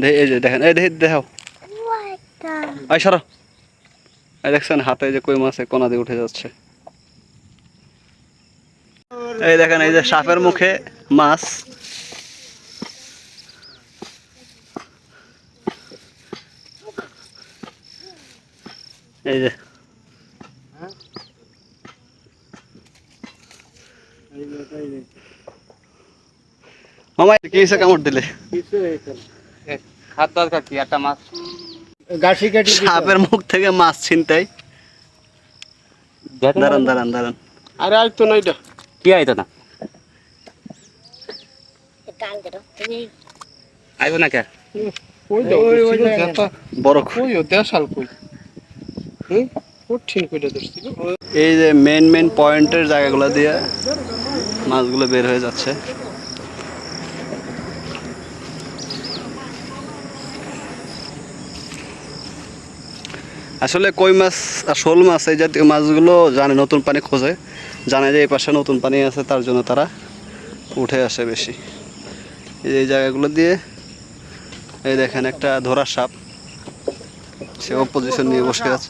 দেখি এই যে দেখেন এই দেখি দেখাও। এই সরো। এই দেখছেন হাতে যে কই মাছে কোনা দিয়ে উঠে যাচ্ছে। এই দেখেন এই যে সাপের মুখে মাছ। এই যে। মামা কি হিসেবে কামড় দিলে? হাত দরকার কি একটা মাছ। গাছি কাটি সাপের মুখ থেকে মাছ ছিনতাই। দাঁড়ান দাঁড়ান দাঁড়ান। আরে আর তো নইটা কি আইতো না? আইবো না কে? কই দাও ওই যেটা বড় কই দেশাল কই? হুম? কঠিন কইটা ধরছিল এই যে মেন মেন পয়েন্টের জায়গাগুলো দিয়ে মাছগুলো বের হয়ে যাচ্ছে। আসলে কই মাছ আর শোল মাছ এই জাতীয় মাছগুলো জানে নতুন পানি খোঁজে। জানে যে এই পাশে নতুন পানি আছে তার জন্য তারা উঠে আসে বেশি। এই এই জায়গাগুলো দিয়ে এই দেখেন একটা ধরার সাপ। সে পজিশন নিয়ে বসে আছে।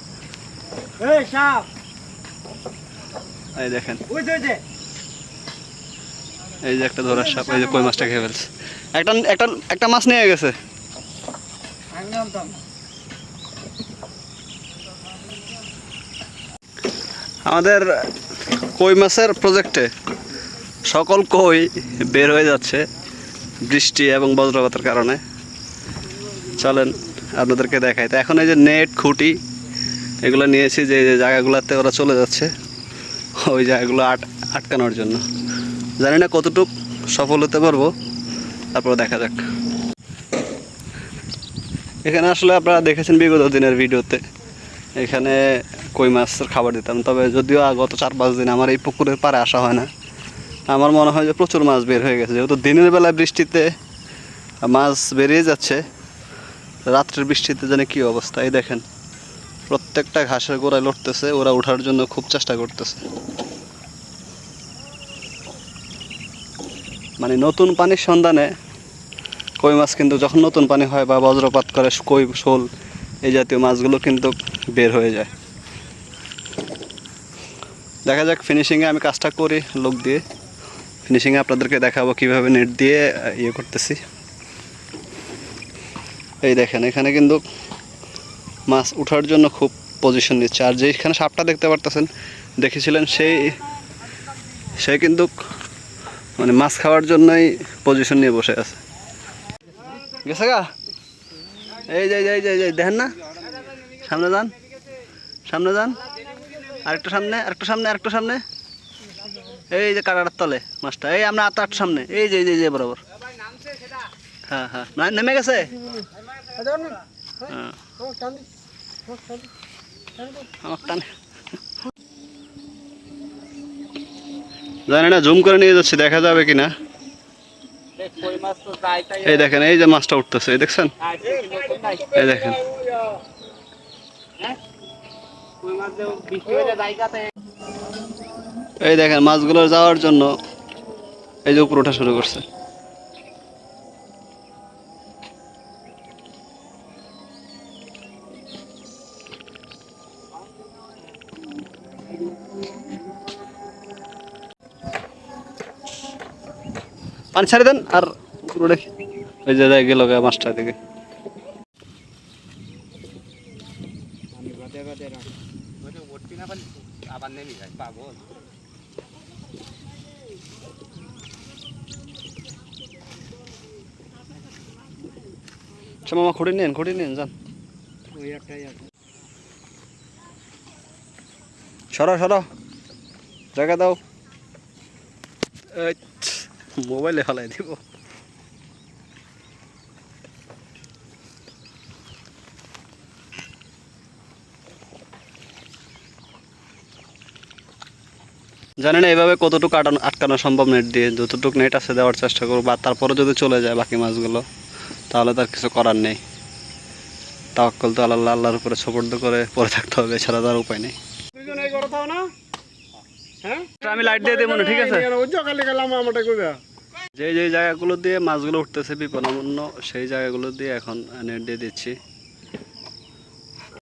এই দেখেন। এই যে একটা ধরার সাপ এই যে কই মাছটা খেয়ে ফেলছে। একটা একটা একটা মাছ নিয়ে গেছে আমি আনতাম আমাদের কই মাছের প্রজেক্টে সকল কই বের হয়ে যাচ্ছে বৃষ্টি এবং বজ্রপাতের কারণে। চলেন আপনাদেরকে দেখাই। তো এখন এই যে নেট, খুঁটি, এগুলো নিয়েছি যে যে জায়গাগুলোতে ওরা চলে যাচ্ছে, ওই জায়গাগুলো আট আটকানোর জন্য। জানি না কতটুক সফল হতে পারব তারপর দেখা যাক। এখানে আসলে আপনারা দেখেছেন বিগত দিনের ভিডিওতে এখানে কই মাছের খাবার দিতাম। তবে যদিও গত চার পাঁচ দিন আমার এই পুকুরের পাড়ে আসা হয় না। আমার মনে হয় যে প্রচুর মাছ বের হয়ে গেছে। যেহেতু দিনের বেলা বৃষ্টিতে মাছ বেরিয়ে যাচ্ছে, রাত্রের বৃষ্টিতে জানে কী অবস্থা। এই দেখেন, প্রত্যেকটা ঘাসের গোড়ায় লড়তেছে, ওরা ওঠার জন্য খুব চেষ্টা করতেছে। মানে নতুন পানির সন্ধানে কই মাছ কিন্তু যখন নতুন পানি হয় বা বজ্রপাত করে কই শোল এই জাতীয় মাছগুলো কিন্তু বের হয়ে যায়। দেখা যাক ফিনিশিংয়ে আমি কাজটা করি লোক দিয়ে। ফিনিশিংয়ে আপনাদেরকে দেখাবো কীভাবে নেট দিয়ে ইয়ে করতেছি। এই দেখেন, এখানে কিন্তু মাছ ওঠার জন্য খুব পজিশন নিচ্ছে। আর যেখানে সাপটা দেখতে পারতেছেন, দেখেছিলেন সেই, সে কিন্তু মানে মাছ খাওয়ার জন্যই পজিশন নিয়ে বসে আছে। গেছে গা? এই যে এই যে, এই দেখেন না? সামনে যান। সামনে যান। আরেকটু সামনে আরেকটু সামনে আরেকটু সামনে। এই যে কাটাটার তলে মাছটা। এই আমরা আট আট সামনে। এই যে এই যে বরাবর। হ্যাঁ হ্যাঁ। নেমে গেছে? হ্যাঁ। জানি না জুম করে নিয়ে যাচ্ছি দেখা যাবে তাই তাই এই দেখেন, এই যে মাছটা উঠতেছে, এই দেখছেন? এই দেখেন। এই দেখেন, মাছগুলো যাওয়ার জন্য এই যে উপর ওঠা শুরু করছে। পানি ছাড়ে দেন, আর ওই যে গেল মাছটার দিকে। আবার যায় আচ্ছা মামা খুঁড়ে নেন খুঁড়ে নেন যান। সরো সরো। জায়গা দাও। মোবাইলে ফেলাই দিব। জানি না এভাবে কতটুকু আটানো আটকানো সম্ভব নেট দিয়ে। যতটুকু নেট আছে দেওয়ার চেষ্টা করব। বা তারপরে যদি চলে যায় বাকি মাছগুলো তাহলে তার কিছু করার নেই। তাওয়াক্কল তো আল্লাহ আল্লাহর উপরে সপর্দ করে পরে থাকতে হবে এছাড়া তার উপায় নেই। দুজন এই করে থাও না? হ্যাঁ? আমি লাইট দিয়ে দেবো না ঠিক আছে? যে যে জায়গাগুলো দিয়ে মাছগুলো উঠতেছে বিপন্ন সেই জায়গাগুলো দিয়ে এখন নেট দিয়ে দিচ্ছি।